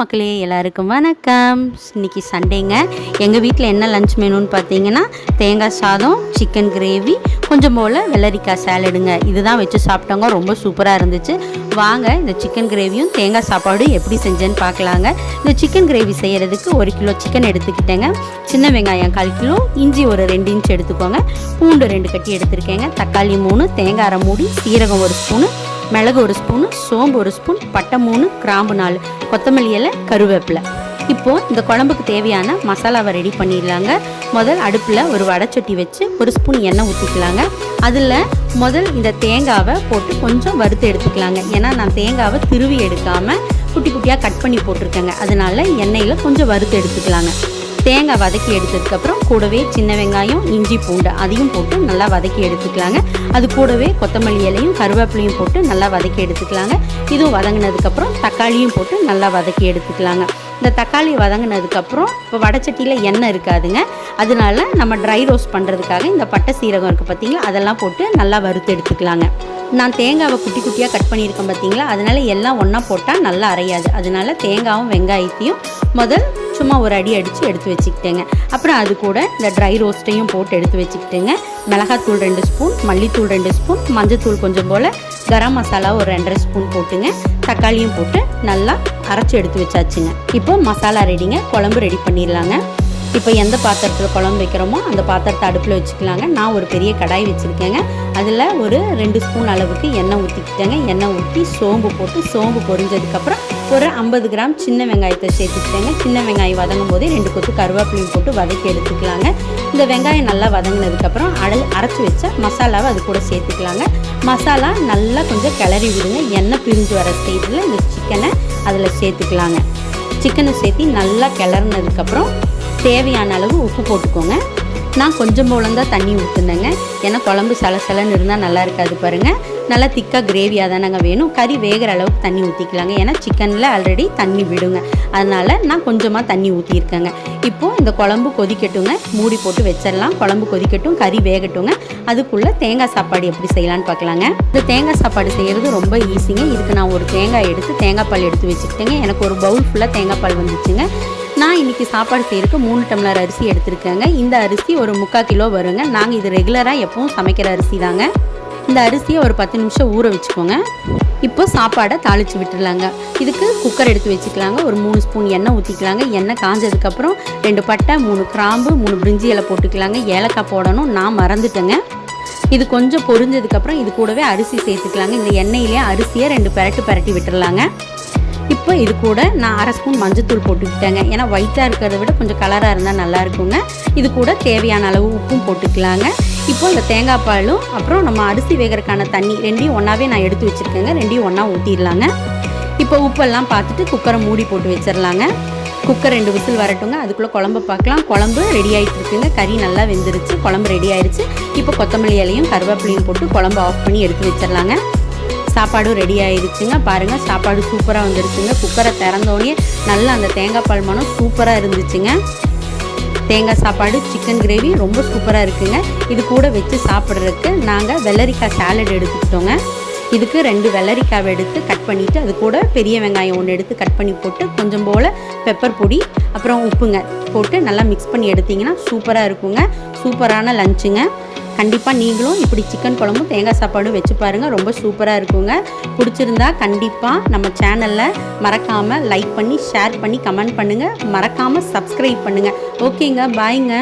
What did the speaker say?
மக்களே எல்லாருக்கும் வணக்கம். இன்னைக்கு சண்டேங்க. எங்கள் வீட்டில் என்ன லஞ்ச் மெனுன்னு பார்த்தீங்கன்னா தேங்காய் சாதம் சிக்கன் கிரேவி கொஞ்சம் போல் வெள்ளரிக்காய் சேலடுங்க. இதுதான் வச்சு சாப்பிட்டோங்க. ரொம்ப சூப்பராக இருந்துச்சு. வாங்க இந்த சிக்கன் கிரேவியும் தேங்காய் சாப்பாடு எப்படி செஞ்சேன்னு பார்க்கலாங்க இந்த சிக்கன் கிரேவி செய்கிறதுக்கு ஒரு கிலோ சிக்கன் எடுத்துக்கிட்டேங்க. சின்ன வெங்காயம் கால் கிலோ இஞ்சி ஒரு ரெண்டு இன்ச் எடுத்துக்கோங்க. பூண்டு ரெண்டு கட்டி எடுத்துருக்கேங்க. தக்காளி மூணு தேங்காய் அரை மூடி சீரகம் ஒரு ஸ்பூனு மிளகு ஒரு ஸ்பூனு சோம்பு ஒரு ஸ்பூன் பட்டை மூணு கிராம்பு நாலு கொத்தமல்லி இலை கருவேப்பிலை. இப்போது இந்த குழம்புக்கு தேவையான மசாலாவை ரெடி பண்ணிடலாங்க. முதல் அடுப்பில் ஒரு வடைச்சட்டி வச்சு ஒரு ஸ்பூன் எண்ணெய் ஊற்றிக்கலாங்க அதில் முதல் இந்த தேங்காவை போட்டு கொஞ்சம் வறுத்து எடுத்துக்கலாங்க. ஏன்னா நான் தேங்காவை திருவி எடுக்காமல் குட்டி குட்டியாக கட் பண்ணி போட்டிருக்கேங்க. அதனால் எண்ணெயில் கொஞ்சம் வறுத்து எடுத்துக்கலாங்க. தேங்காய் வதக்கி எடுத்ததுக்கப்புறம் கூடவே சின்ன வெங்காயம் இஞ்சி பூண்டு அதையும் போட்டு நல்லா வதக்கி எடுத்துக்கலாங்க. அது கூடவே கொத்தமல்லி இலையும் கருவேப்பிலையும் போட்டு நல்லா வதக்கி எடுத்துக்கலாங்க. இதுவும் வதங்கினதுக்கப்புறம் தக்காளியும் போட்டு நல்லா வதக்கி எடுத்துக்கலாங்க. இந்த தக்காளி வதங்கினதுக்கப்புறம் இப்போ வடச்சட்டியில் எண்ணெய் இருக்காதுங்க. அதனால நம்ம ட்ரை ரோஸ்ட் பண்ணுறதுக்காக இந்த பட்டை சீரகம் இருக்குது பார்த்தீங்களா அதெல்லாம் போட்டு நல்லா வறுத்து எடுத்துக்கலாங்க. நான் தேங்காவை குட்டி குட்டியாக கட் பண்ணியிருக்கேன் பார்த்தீங்களா அதனால் எல்லாம் ஒன்றா போட்டால் நல்லா அரையாது. அதனால தேங்காவும் வெங்காயத்தையும் முதல் சும்மா ஒரு அடி அடித்து எடுத்து வச்சுக்கிட்டேங்க. அப்புறம் அது கூட இந்த ட்ரை ரோஸ்ட்டையும் போட்டு எடுத்து வச்சுக்கிட்டேங்க. மிளகாத்தூள் ரெண்டு ஸ்பூன் மல்லித்தூள் ரெண்டு ஸ்பூன் மஞ்சத்தூள் கொஞ்சம் போல் கரம் மசாலா ஒரு ரெண்டரை ஸ்பூன் போட்டுங்க. தக்காளியும் போட்டு நல்லா அரைச்சி எடுத்து வச்சாச்சுங்க. இப்போ மசாலா ரெடிங்க குழம்பு ரெடி பண்ணிடலாங்க. இப்போ எந்த பாத்திரத்தில் குழம்பு வைக்கிறோமோ அந்த பாத்திரத்தை அடுப்பில் வச்சுக்கலாங்க. நான் ஒரு பெரிய கடாய் வச்சுருக்கேங்க. அதில் ஒரு ரெண்டு ஸ்பூன் அளவுக்கு எண்ணெய் ஊற்றிக்கிட்டேங்க எண்ணெய் ஊற்றி சோம்பு போட்டு சோம்பு பொரிஞ்சதுக்கப்புறம் ஒரு ஐம்பது கிராம் சின்ன வெங்காயத்தை சேர்த்துக்கிட்டேங்க. சின்ன வெங்காயம் வதங்கும் போதே ரெண்டு கொத்து கருவேப்பிலையும் போட்டு வதக்கி எடுத்துக்கலாங்க. இந்த வெங்காயம் நல்லா வதங்கினதுக்கப்புறம் அடல் அரைச்சி வச்ச மசாலாவை அது கூட சேர்த்துக்கலாங்க. மசாலா நல்லா கொஞ்சம் கிளறி விடுங்க. எண்ணெய் பிரிஞ்சு வர ஸ்டேஜில் இந்த சிக்கனை அதில் சேர்த்துக்கலாங்க. சிக்கனை சேர்த்து நல்லா கிளறினதுக்கப்புறம் தேவையான அளவு உப்பு போட்டுக்கோங்க. நான் கொஞ்சம் போலந்தான் தண்ணி ஊற்றுனேங்க ஏன்னா குழம்பு சலசலன்னு இருந்தால் நல்லா இருக்காது பாருங்கள் நல்லா திக்காக கிரேவியாக தானேங்க வேணும். கறி வேகிற அளவுக்கு தண்ணி ஊற்றிக்கலாங்க ஏன்னா சிக்கனில் ஆல்ரெடி தண்ணி விடுங்க. அதனால் நான் கொஞ்சமாக தண்ணி ஊற்றியிருக்கேங்க இப்போது இந்த குழம்பு கொதிக்கட்டுங்க. மூடி போட்டு வச்சிடலாம். குழம்பு கொதிக்கட்டும். கறி வேகட்டுங்க. அதுக்குள்ளே தேங்காய் சாப்பாடு எப்படி செய்யலான்னு பார்க்கலாங்க. இந்த தேங்காய் சாப்பாடு செய்கிறது ரொம்ப ஈஸிங்க இதுக்கு நான் ஒரு தேங்காய் எடுத்து தேங்காய் பால் எடுத்து வச்சுக்கிட்டேங்க. எனக்கு ஒரு பவுல் ஃபுல்லாக தேங்காய் பால் வந்துச்சுங்க. நான் இன்றைக்கி சாப்பாடு செய்கிறதுக்கு மூணு டம்ளர் அரிசி எடுத்திருக்கேங்க. இந்த அரிசி ஒரு முக்கால் கிலோ வருங்க. நாங்கள் இது ரெகுலராக எப்பவும் சமைக்கிற அரிசி தாங்க. இந்த அரிசியை ஒரு பத்து நிமிஷம் ஊற வச்சுக்கோங்க. இப்போ சாப்பாடை தாளித்து விட்டுடலாங்க. இதுக்கு குக்கர் எடுத்து வச்சுக்கலாங்க. ஒரு மூணு ஸ்பூன் எண்ணெய் ஊற்றிக்கலாங்க எண்ணெய் காஞ்சதுக்கப்புறம் ரெண்டு பட்டை மூணு கிராம்பு மூணு பிரிஞ்சி இலை போட்டுக்கலாங்க. ஏலக்காய் போடணும். நான் மறந்துட்டேங்க. இது கொஞ்சம் பொரிஞ்சதுக்கப்புறம் இது கூடவே அரிசி சேர்த்துக்கலாங்க. இந்த எண்ணெயிலே அரிசியை ரெண்டு பெரட்டு பெரட்டி விட்டுடலாங்க. இப்போ இது கூட நான் அரை ஸ்பூன் மஞ்சத்தூள் போட்டுக்கிட்டேங்க. ஏன்னா ஒயிட்டாக இருக்கிறத விட கொஞ்சம் கலராக இருந்தால் நல்லா இருக்குங்க. இது கூட தேவையான அளவு உப்பும் போட்டுக்கலாங்க. இப்போ இந்த தேங்காய் பாலும் அப்புறம் நம்ம அரிசி வேகிறதுக்கான தண்ணி ரெண்டையும் ஒன்றாவே நான் எடுத்து வச்சுருக்கேங்க. ரெண்டையும் ஒன்றா ஊற்றிடலாங்க இப்போ உப்பெல்லாம் பார்த்துட்டு குக்கரை மூடி போட்டு வச்சிடலாங்க குக்கர் ரெண்டு விசில் வரட்டுங்க. அதுக்குள்ளே குழம்பு பார்க்கலாம். குழம்பு ரெடி ஆகிட்டு இருக்குங்க. கறி நல்லா வெந்துருச்சு. குழம்பு ரெடி ஆயிடுச்சு. இப்போ கொத்தமல்லி இலையும் கருவேப்பிலையும் போட்டு குழம்பு ஆஃப் பண்ணி எடுத்து வச்சிடலாங்க சாப்பாடும் ரெடி ஆயிடுச்சுங்க. பாருங்கள் சாப்பாடு சூப்பராக வந்துருச்சுங்க. குக்கரை திறந்தோடனே நல்லா அந்த தேங்காய் பால் மனம் சூப்பராக இருந்துச்சுங்க. தேங்காய் சாப்பாடு சிக்கன் கிரேவி ரொம்ப சூப்பராக இருக்குங்க. இது கூட வச்சு சாப்பிட்றதுக்கு நாங்கள் வெள்ளரிக்காய் சாலட் எடுத்துக்கிட்டோங்க. இதுக்கு ரெண்டு வெள்ளரிக்காவை எடுத்து கட் பண்ணிவிட்டு அது கூட பெரிய வெங்காயம் ஒன்று எடுத்து கட் பண்ணி போட்டு கொஞ்சம் போல் பெப்பர் பொடி அப்புறம் உப்புங்க போட்டு நல்லா மிக்ஸ் பண்ணி எடுத்திங்கன்னா சூப்பராக இருக்குங்க. சூப்பரான லஞ்சுங்க கண்டிப்பாக நீங்களும் இப்படி சிக்கன் குழம்பும் தேங்காய் சாப்பாடும் வச்சு பாருங்கள் ரொம்ப சூப்பராக இருக்குங்க. பிடிச்சிருந்தா கண்டிப்பாக நம்ம சேனலில் மறக்காமல் லைக் பண்ணி ஷேர் பண்ணி கமெண்ட் பண்ணுங்கள் மறக்காமல் சப்ஸ்கிரைப் பண்ணுங்கள் ஓகேங்க பாய்ங்க